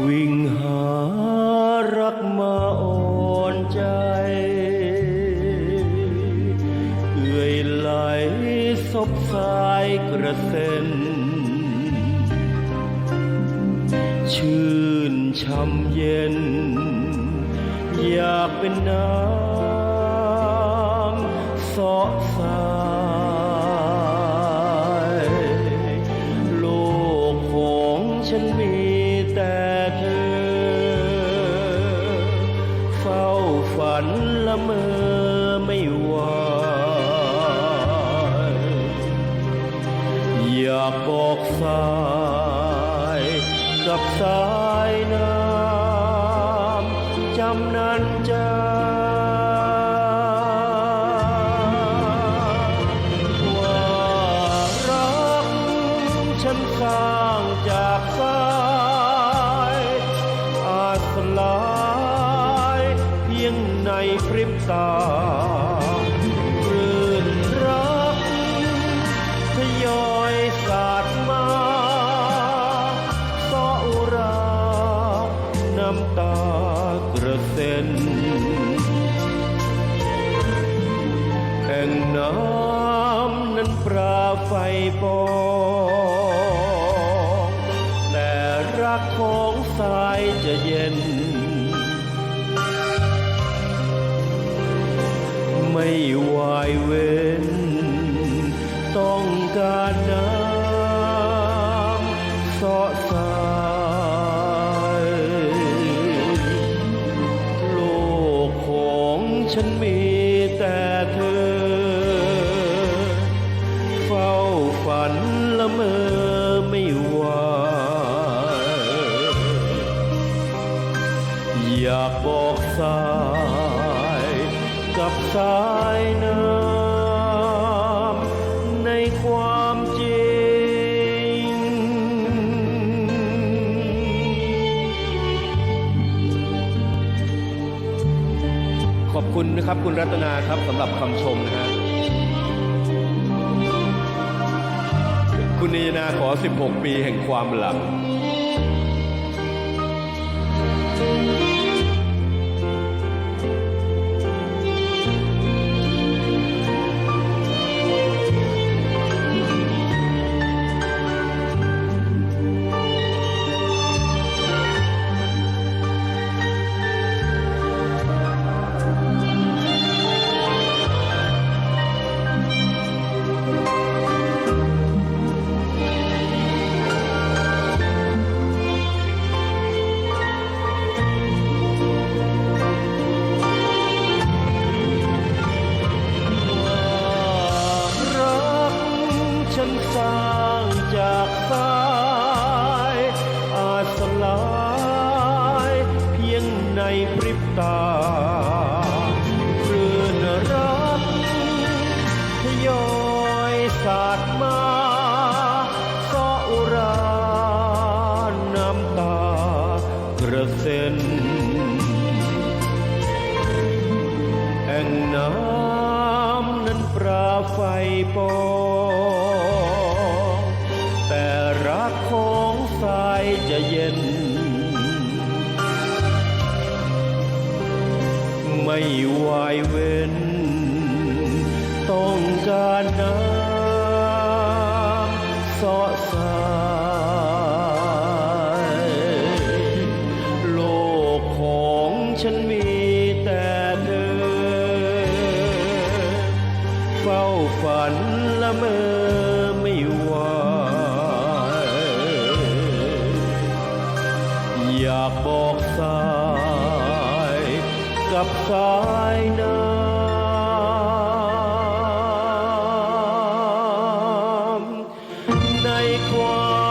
วิ่งหารักมาอ่อนใจ เอื่อยไหลซบสายกระเซ็น ชื่นช่ำเย็น อยากเป็นน้ำสาะสายโลกของฉันมี ฝันละเมอไม่ไหวอยากบอกสายกับสายน้ำจำนั้นจา ยงในพริบตารื่นรักทยอยสาดมาสออุรา น้ำตากระเซ็นแห่งน้ำนั้นปราไฟปองแต่รักของสายจะเย็น เว้น ต้องการน้ำสาะสายโลกของฉันมีแต่เธอ เฝ้าฝันละเมอไม่ไหวอยากบอกสาย กับสาย นะครับคุณรัตนาครับสำหรับคำชมนะฮะคุณนีนาขอ 16 ปีแห่งความหลัง กายอาจสลายเพียงในพริบตาคลื่นรักทยอยสาดมา ของสายจะเย็น ไม่วายเว้น ต้องการน้ำเสาะสายโลกของฉันมีแต่เธอ เฝ้าฝันละเมอ อยากบอกสายกับสายน้ำในความ